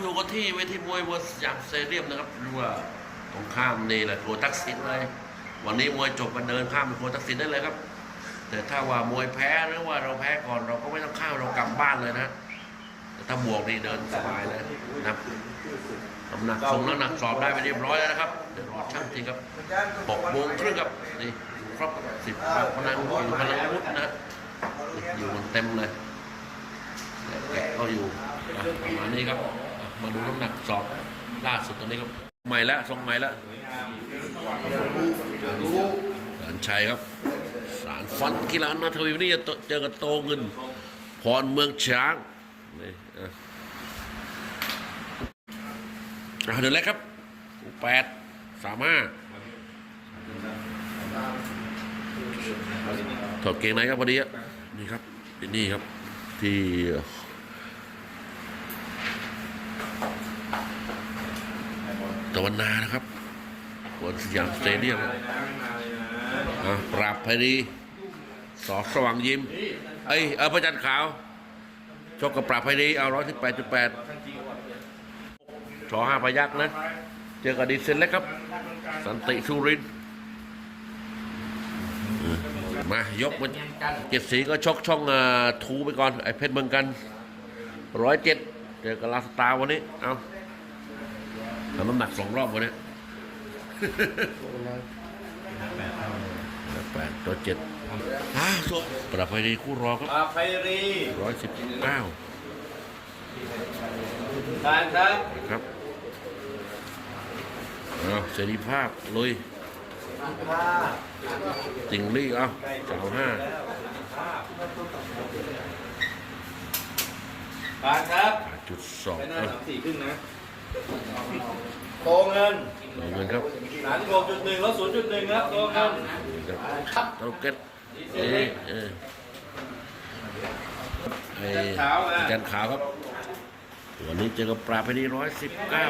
อยู่กันที่เวทีมวยเวอร์สยามสเตเดียมนะครับหรือว่าตรงข้ามนี่แหละโครัวทักษิณเลยวันนี้มวยจบกันเดินข้ามไปโครัวทักษิณได้เลยครับ แต่ถ้าว่ามวยแพ้หรือว่าเราแพ้ก่อนเราก็ไม่ต้องข้ามเรากลับบ้านเลยนะแต่ถ้าบวกนี่เดินสบายเลยนะน้ำหนักส่งน้ำหนักสอบได้ไปเรียบร้อยแล้วนะครับเดี๋ยวรอช่างจริงครับหกโมงครึ่งครับนี่ครบสิบปากพนังอยู่พลังอาวุธนะอยู่กันเต็มเลยแกะก็อยู่ประมาณนี้ครับ มาดูน้ำหนักสอบล่าสุดตอนนี้ครับใหม่แล้วทรงใหม่แล้วสารชัยครับ สารฟันกีฬานาทวีวันนี้จะเจอกับโตเงิน พรเมืองช้างนี่อะอะเดินเลยครับแปดสามห้าถอดเกงในครับพอดีอะนี่ครับนี่ครับที่ ตะวันนานะครับบนสยามสเตเดียมปราบพดีสอสว่างยิ้มเอ้ยเออพระจันทร์ขาวชกกับปราบพดีเอาร้อยสิบแปดจุดแปดชอห้าพยักษ์นะ เจอกับดีเซนเล็กครับ สันติสุรินมายกมันเจ็ดสีก็ชกช่องทูไปก่อน ไอ้เพชรเมืองกันร้อยเจ็ดเจอกับลาสตาวันนี้ เอา ทำน้ำหนักสองรอบวันนี้แปดตัวเจ็ดอ้าวโซปรับไปดีคู่รอครับอาไพรีร้อยสิบเก้าทานครับ ครับเอาเสรีภาพลุยติงลี่เอาสาวห้าทานครับจุดสองไปหน้าเอาสามสี่ครึ่งนะ โตเงินต่อเงินครับสามสิบหกจุดหนึ่งลดศูนย์จุดหนึ่งครับโตเงินนี่ครับเต้าเก็ตเอ้เออไอ้ขาวนะจันขาวครับ วันนี้เจอกับปราบไปดีร้อยสิบเก้า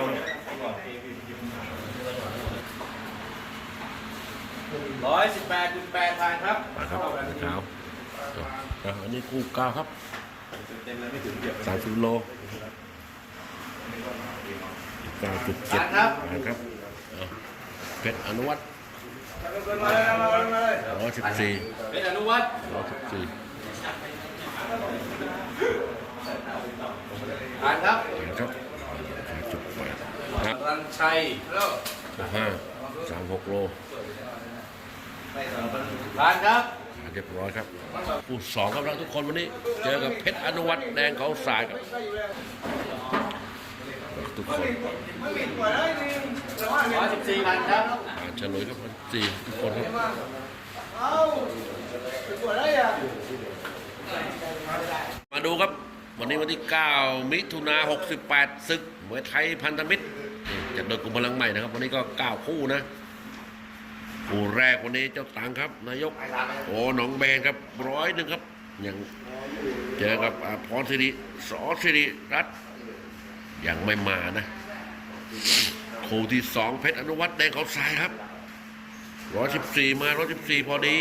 ร้อยสิบแปดจุดแปดทานครับมาครับจันขาวอะอันนี้คู่เก้าครับเต็มเลยไม่ถึงเดียวสามสิบโล เก้าจุดเจ็ดทานครับนะครับเอาเพชรอนุวัฒน์มาเลยมาเลยมาเลยร้อยสิบสี่เป็นอนุวัฒน์ร้อยสิบสี่ทานครับนะครับห้าจุดแปดครับรันชัยห้าสามหกโลทานครับเรียบร้อยครับคู่สองครับทุกคนวันนี้ เจอกับเพชรอนุวัฒน์แดงเขาสายครับ ทุกคนร้อยสิบสี่พันครับอ่าเฉลยครับวันสี่ทุกคนครับมาดูครับ วันนี้วันที่ 9 มิถุนา68ศึกมวยไทยพันธมิตรนี่จัดโดยกลุ่มพลังใหม่นะครับ วันนี้ก็ 9 คู่นะคู่แรกวันนี้เจ้าตังครับ นายก โอ้หนองแบงครับร้อยหนึ่งครับยังเจอกับอาพรสิริสอสิริรัตน์ ยังไม่มานะคู่ที่สองเพชรอนุวัฒน์แดงเขาทรายครับร้อยสิบสี่มาร้อยสิบสี่พอดี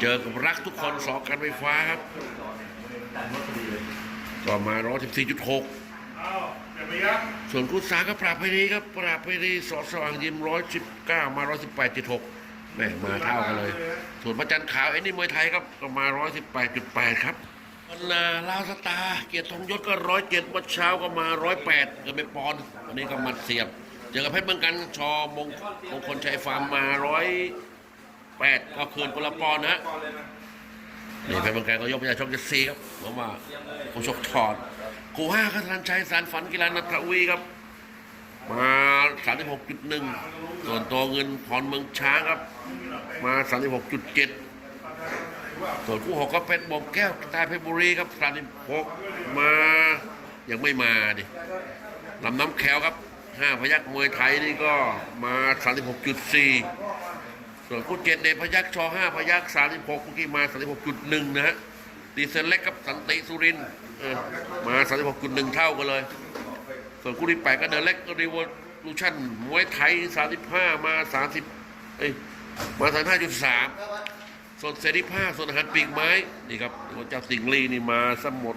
เจอกับรักทุกคนสองการไฟฟ้าครับก็มาร้อยสิบสี่จุดหกส่วนคู่สามก็ปราบไปดีครับ ปราบไปดีสอสว่างยิมร้อยสิบเก้ามาร้อยสิบแปดจุดหกแม่มาเท่ากันเลย ส่วนพระจันทร์ขาวไอ้นี่มวยไทยครับก็มาร้อยสิบแปดจุดแปดครับวั นนาลาสตา เกียรติธงยศก็ร้อยเจ็ดวันเช้าก็มาร้อยแปดเกิดไม่ปอนวันนี้ก็มัดเสียบ เจอกับเพชรเมืองกันชอมงมงคลชัยฟาร์มมาร้อยแปดก็คืนคนละปอนนะนี่เป็นบางการก็ยกประชาชนจะซีครับเพราะว่าผู้ชกถอดกูห้าคัทรันชัยสารฝันกีฬานัทวีครับ มาสามสิบหกจุดหนึ่งส่วนตัวเงินพรเมืองช้างครับ มาสามสิบหกจุดเจ็ด ส่วนคู่หกก็เป็นบอมแก้วใต้เพชรบุรีครับสามสิบหกมายังไม่มาดิลำน้ำแขวครับห้าพยักมวยไทยนี่ก็มาสามสิบหกจุดสี่ส่วนคู่เจ็ดเดพยักชอห้าพยักสามสิบหกเมื่อกี้มาสามสิบหกจุดหนึ่งนะฮะดีเซลเล็กกับสันติสุรินมาสามสิบหกจุดหนึ่งเท่ากันเลย ส่วนคู่ที่แปดก็เดินเล็กรีวอลูชั่นมวยไทยสามสิบห้ามาสามสิบเอ้ยมาสามห้าจุดสาม ส่วนเสรีภาพส่วนอาหารปีกไม้นี่ครับเจ้าสิงห์ลีนี่มาสมหมด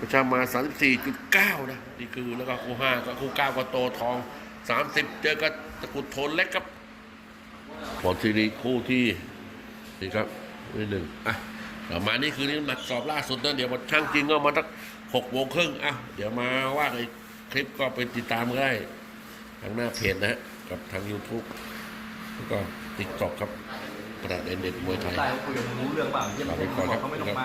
ประชามา 34.9 นะนี่คือแล้วก็คู่5ก็คู่9ก็โตทอง 30 เจอกับตะกุดโทนเล็กครับผลทีนี้คู่ที่นี่ครับนี่หนึ่งอะประมาณนี้คือนี่น้ำหนักสอบล่าสุดนะเดี๋ยวมาช่างจริงก็มาตั้งหกโมงครึ่งอะเดี๋ยวมาว่าในคลิปก็ไปติดตามก็ได้ทางหน้าเพจนะฮะกับทาง YouTube แล้วก็ติ๊กต็อกครับ ประดาเด่นเด็ดมวยไทยตายเขาคุยกันรู้เรื่องเปล่าเยี่ยมลาไปก่อนครับ